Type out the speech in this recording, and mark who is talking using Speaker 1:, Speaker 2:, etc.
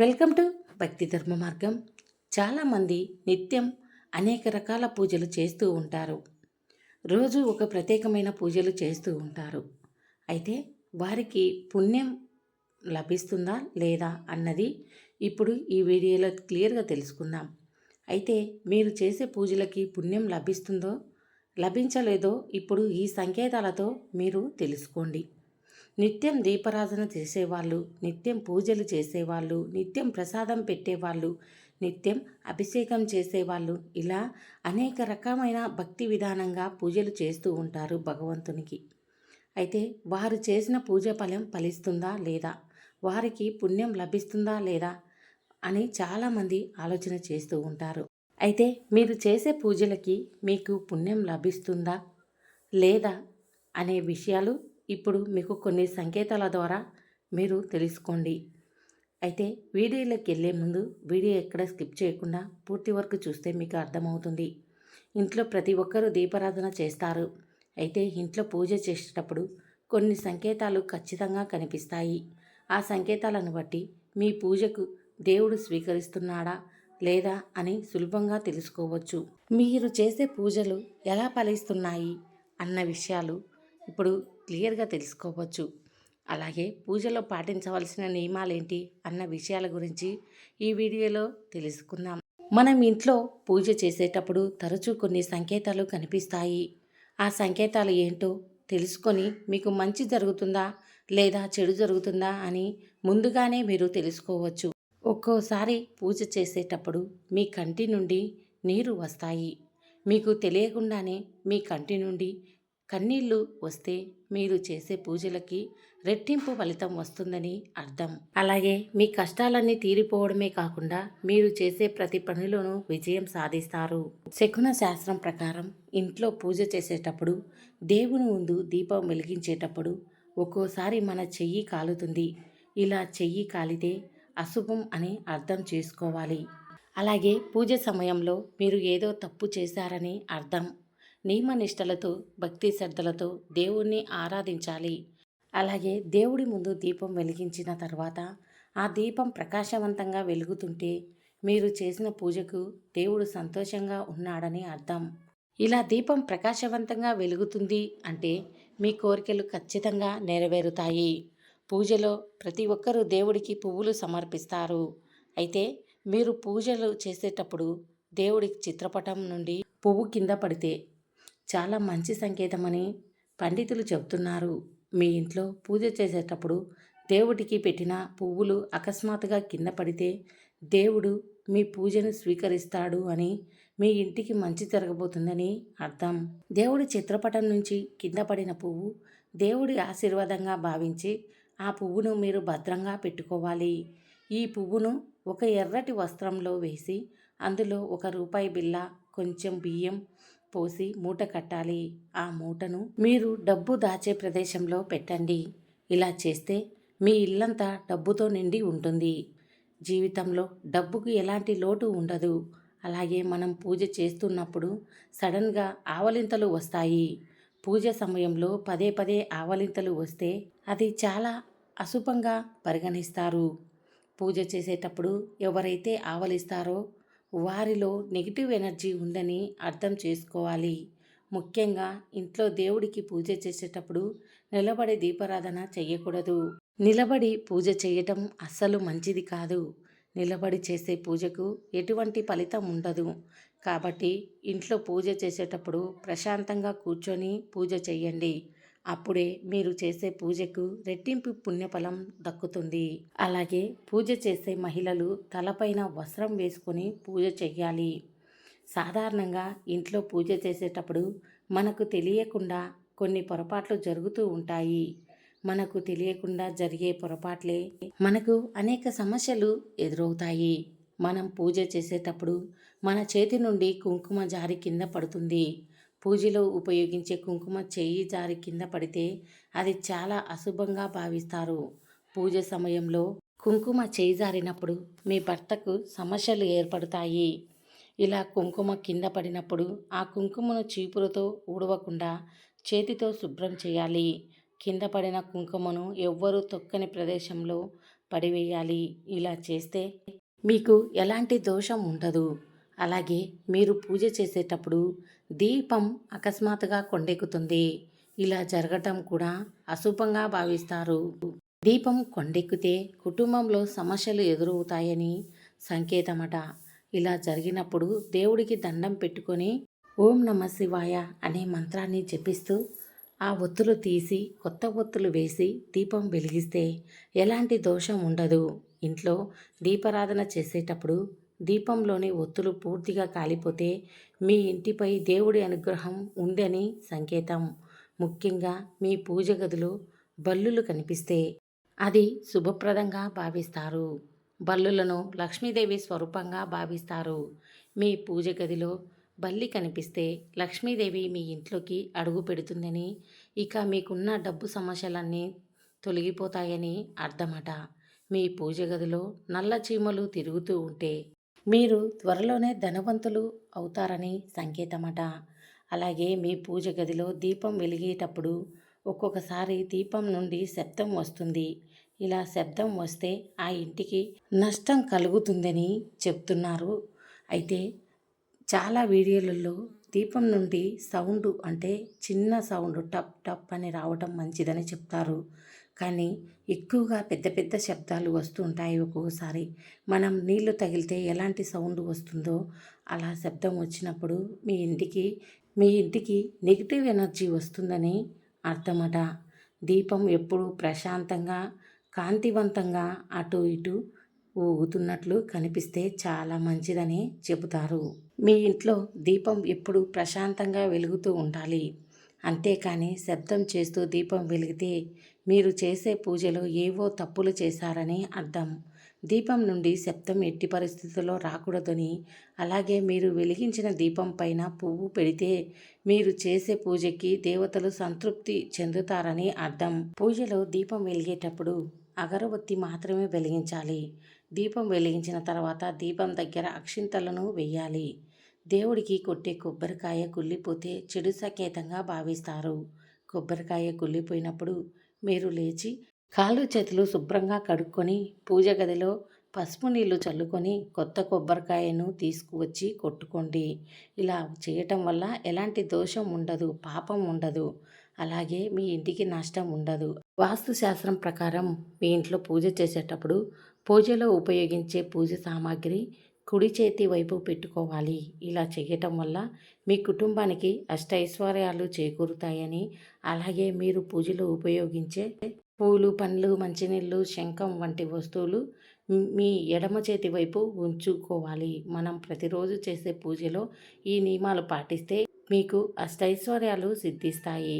Speaker 1: Welcome to భక్తి ధర్మ మార్గం. చాలామంది నిత్యం అనేక రకాల పూజలు చేస్తూ ఉంటారు. రోజు ఒక ప్రత్యేకమైన పూజలు చేస్తూ ఉంటారు. అయితే వారికి పుణ్యం లభిస్తుందా లేదా అన్నది ఇప్పుడు ఈ వీడియోలో క్లియర్గా తెలుసుకుందాం. అయితే మీరు చేసే పూజలకి పుణ్యం లభిస్తుందో లభించలేదో ఇప్పుడు ఈ సంకేతాలతో మీరు తెలుసుకోండి. నిత్యం దీపారాధన చేసేవాళ్ళు నిత్యం పూజలు చేసేవాళ్ళు నిత్యం ప్రసాదం పెట్టేవాళ్ళు నిత్యం అభిషేకం చేసేవాళ్ళు. ఇలా అనేక రకమైన భక్తి విధానంగా పూజలు చేస్తూ ఉంటారు భగవంతునికి. అయితే వారు చేసిన పూజ ఫలం ఫలిస్తుందా లేదా? వారికి పుణ్యం లభిస్తుందా లేదా? అని చాలామంది ఆలోచన చేస్తూ ఉంటారు. అయితే మీరు చేసే పూజలకి మీకు పుణ్యం లభిస్తుందా లేదా అనే విషయాలు ఇప్పుడు మీకు కొన్ని సంకేతాల ద్వారా మీరు తెలుసుకోండి. అయితే వీడియోలోకి వెళ్ళే ముందు వీడియో ఎక్కడ స్కిప్ చేయకుండా పూర్తి వరకు చూస్తే మీకు అర్థమవుతుంది. ఇంట్లో ప్రతి ఒక్కరూ దీపారాధన చేస్తారు. అయితే ఇంట్లో పూజ చేసేటప్పుడు కొన్ని సంకేతాలు ఖచ్చితంగా కనిపిస్తాయి. ఆ సంకేతాలను బట్టి మీ పూజకు దేవుడు స్వీకరిస్తున్నాడా లేదా అని సులభంగా తెలుసుకోవచ్చు. మీరు చేసే పూజలు ఎలా ఫలిస్తున్నాయి అన్న విషయాలు ఇప్పుడు క్లియర్గా తెలుసుకోవచ్చు. అలాగే పూజలో పాటించవలసిన నియమాలేంటి అన్న విషయాల గురించి ఈ వీడియోలో తెలుసుకుందాం. మనం ఇంట్లో పూజ చేసేటప్పుడు తరచూ కొన్ని సంకేతాలు కనిపిస్తాయి. ఆ సంకేతాలు ఏంటో తెలుసుకొని మీకు మంచి జరుగుతుందా లేదా చెడు జరుగుతుందా అని ముందుగానే మీరు తెలుసుకోవచ్చు. ఒక్కోసారి పూజ చేసేటప్పుడు మీ కంటి నుండి నీరు వస్తాయి. మీకు తెలియకుండానే మీ కంటి నుండి కన్నీళ్ళు వస్తే మీరు చేసే పూజలకి రెట్టింపు ఫలితం వస్తుందని అర్థం. అలాగే మీ కష్టాలన్నీ తీరిపోవడమే కాకుండా మీరు చేసే ప్రతి పనిలోనూ విజయం సాధిస్తారు. శకున శాస్త్రం ప్రకారం ఇంట్లో పూజ చేసేటప్పుడు దేవుని ముందు దీపం వెలిగించేటప్పుడు ఒక్కోసారి మన చెయ్యి కాలుతుంది. ఇలా చెయ్యి కాలితే అశుభం అని అర్థం చేసుకోవాలి. అలాగే పూజ సమయంలో మీరు ఏదో తప్పు చేశారని అర్థం. నియమనిష్టలతో భక్తి శ్రద్ధలతో దేవుణ్ణి ఆరాధించాలి. అలాగే దేవుడి ముందు దీపం వెలిగించిన తర్వాత ఆ దీపం ప్రకాశవంతంగా వెలుగుతుంటే మీరు చేసిన పూజకు దేవుడు సంతోషంగా ఉన్నాడని అర్థం. ఇలా దీపం ప్రకాశవంతంగా వెలుగుతుంది అంటే మీ కోరికలు ఖచ్చితంగా నెరవేరుతాయి. పూజలో ప్రతి ఒక్కరూ దేవుడికి పువ్వులు సమర్పిస్తారు. అయితే మీరు పూజలు చేసేటప్పుడు దేవుడి చిత్రపటం నుండి పువ్వు కింద పడితే చాలా మంచి సంకేతమని పండితులు చెబుతున్నారు. మీ ఇంట్లో పూజ చేసేటప్పుడు దేవుడికి పెట్టిన పువ్వులు అకస్మాత్తుగా కింద పడితే దేవుడు మీ పూజను స్వీకరిస్తాడు అని మీ ఇంటికి మంచి జరగబోతుందని అర్థం. దేవుడి చిత్రపటం నుంచి కింద పడిన పువ్వు దేవుడి ఆశీర్వాదంగా భావించి ఆ పువ్వును మీరు భద్రంగా పెట్టుకోవాలి. ఈ పువ్వును ఒక ఎర్రటి వస్త్రంలో వేసి అందులో ఒక రూపాయి బిల్ల కొంచెం బియ్యం పోసి మూట కట్టాలి. ఆ మూటను మీరు డబ్బు దాచే ప్రదేశంలో పెట్టండి. ఇలా చేస్తే మీ ఇల్లంతా డబ్బుతో నిండి ఉంటుంది. జీవితంలో డబ్బుకు ఎలాంటి లోటు ఉండదు. అలాగే మనం పూజ చేస్తున్నప్పుడు సడన్గా ఆవలింతలు వస్తాయి. పూజ సమయంలో పదే పదే ఆవలింతలు వస్తే అది చాలా అశుభంగా పరిగణిస్తారు. పూజ చేసేటప్పుడు ఎవరైతే ఆవలిస్తారో వారిలో నెగిటివ్ ఎనర్జీ ఉందని అర్థం చేసుకోవాలి. ముఖ్యంగా ఇంట్లో దేవుడికి పూజ చేసేటప్పుడు నిలబడి దీపారాధన చేయకూడదు నిలబడి పూజ చేయటం అస్సలు మంచిది కాదు. నిలబడి చేసే పూజకు ఎటువంటి ఫలితం ఉండదు. కాబట్టి ఇంట్లో పూజ చేసేటప్పుడు ప్రశాంతంగా కూర్చొని పూజ చేయండి అప్పుడే మీరు చేసే పూజకు రెట్టింపు పుణ్యఫలం దక్కుతుంది. అలాగే పూజ చేసే మహిళలు తలపైన వస్త్రం వేసుకొని పూజ చెయ్యాలి. సాధారణంగా ఇంట్లో పూజ చేసేటప్పుడు మనకు తెలియకుండా కొన్ని పొరపాట్లు జరుగుతూ ఉంటాయి. మనకు తెలియకుండా జరిగే పొరపాట్లే మనకు అనేక సమస్యలు ఎదురవుతాయి. మనం పూజ చేసేటప్పుడు మన చేతి నుండి కుంకుమ జారి కింద పడుతుంది. పూజలో ఉపయోగించే కుంకుమ చెయ్యి జారి కింద పడితే అది చాలా అశుభంగా భావిస్తారు. పూజ సమయంలో కుంకుమ చేయి జారినప్పుడు మీ భర్తకు సమస్యలు ఏర్పడతాయి. ఇలా కుంకుమ కింద పడినప్పుడు ఆ కుంకుమను చీపురుతో ఊడవకుండా చేతితో శుభ్రం చేయాలి. కింద పడిన కుంకుమను ఎవ్వరూ తొక్కని ప్రదేశంలో పడివేయాలి. ఇలా చేస్తే మీకు ఎలాంటి దోషం ఉండదు. అలాగే మీరు పూజ చేసేటప్పుడు దీపం అకస్మాత్తుగా కొండెక్కుతుంది. ఇలా జరగటం కూడా అశుభంగా భావిస్తారు. దీపం కొండెక్కితే కుటుంబంలో సమస్యలు ఎదురవుతాయని సంకేతమట. ఇలా జరిగినప్పుడు దేవుడికి దండం పెట్టుకొని ఓం నమ శివాయ అనే మంత్రాన్ని జపిస్తూ ఆ ఒత్తులు తీసి కొత్త ఒత్తులు వేసి దీపం వెలిగిస్తే ఎలాంటి దోషం ఉండదు. ఇంట్లో దీపారాధన చేసేటప్పుడు దీపంలోని ఒత్తులు పూర్తిగా కాలిపోతే మీ ఇంటిపై దేవుడి అనుగ్రహం ఉందని సంకేతం. ముఖ్యంగా మీ పూజ గదిలో బల్లులు కనిపిస్తే అది శుభప్రదంగా భావిస్తారు. బల్లులను లక్ష్మీదేవి స్వరూపంగా భావిస్తారు. మీ పూజ గదిలో బల్లి కనిపిస్తే లక్ష్మీదేవి మీ ఇంట్లోకి అడుగు పెడుతుందని ఇక మీకున్న డబ్బు సమస్యలన్నీ తొలగిపోతాయని అర్థమట. మీ పూజ గదిలో నల్ల చీమలు తిరుగుతూ ఉంటే మీరు త్వరలోనే ధనవంతులు అవుతారని సంకేతమట. అలాగే మీ పూజ గదిలో దీపం వెలిగేటప్పుడు ఒక్కొక్కసారి దీపం నుండి శబ్దం వస్తుంది. ఇలా శబ్దం వస్తే ఆ ఇంటికి నష్టం కలుగుతుందని చెప్తున్నారు. అయితే చాలా వీడియోలలో దీపం నుండి సౌండ్ అంటే చిన్న సౌండ్ టప్ టప్ అని రావటం మంచిదని చెప్తారు. కానీ ఎక్కువగా పెద్ద పెద్ద శబ్దాలు వస్తూ ఉంటాయి ఒక్కొక్కసారి. మనం నీళ్ళు తగిలితే ఎలాంటి సౌండ్ వస్తుందో అలా శబ్దం వచ్చినప్పుడు మీ ఇంటికి మీ ఇంటికి నెగిటివ్ ఎనర్జీ వస్తుందని అర్థమట. దీపం ఎప్పుడు ప్రశాంతంగా కాంతివంతంగా అటు ఇటు ఊగుతున్నట్లు కనిపిస్తే చాలా మంచిదని చెబుతారు. మీ ఇంట్లో దీపం ఎప్పుడు ప్రశాంతంగా వెలుగుతూ ఉండాలి. అంతేకాని శబ్దం చేస్తూ దీపం వెలిగితే మీరు చేసే పూజలో ఏవో తప్పులు చేశారని అర్థం. దీపం నుండి శబ్దం ఎట్టి పరిస్థితుల్లో రాకూడదని అలాగే మీరు వెలిగించిన దీపం పైన పువ్వు పెడితే మీరు చేసే పూజకి దేవతలు సంతృప్తి చెందుతారని అర్థం. పూజలో దీపం వెలిగేటప్పుడు అగరబత్తి మాత్రమే వెలిగించాలి. దీపం వెలిగించిన తర్వాత దీపం దగ్గర అక్షింతలను వెయ్యాలి దేవుడికి కొట్టే కొబ్బరికాయ కుళ్ళిపోతే చెడు సంకేతంగా భావిస్తారు. కొబ్బరికాయ కుళ్ళిపోయినప్పుడు మీరు లేచి కాళ్ళు చేతులు శుభ్రంగా కడుక్కొని పూజ గదిలో పసుపు నీళ్ళు చల్లుకొని కొత్త కొబ్బరికాయను తీసుకువచ్చి కొట్టుకోండి. ఇలా చేయటం వల్ల ఎలాంటి దోషం ఉండదు పాపం ఉండదు. అలాగే మీ ఇంటికి నష్టం ఉండదు. వాస్తుశాస్త్రం ప్రకారం మీ ఇంట్లో పూజ చేసేటప్పుడు పూజలో ఉపయోగించే పూజ సామాగ్రి కుడి చేతి వైపు పెట్టుకోవాలి. ఇలా చేయటం వల్ల మీ కుటుంబానికి అష్టైశ్వర్యాలు చేకూరుతాయని అలాగే మీరు పూజలో ఉపయోగించే పూలు పండ్లు మంచినీళ్ళు శంఖం వంటి వస్తువులు మీ ఎడమ చేతి వైపు ఉంచుకోవాలి. మనం ప్రతిరోజు చేసే పూజలో ఈ నియమాలు పాటిస్తే మీకు అష్టైశ్వర్యాలు సిద్ధిస్తాయి.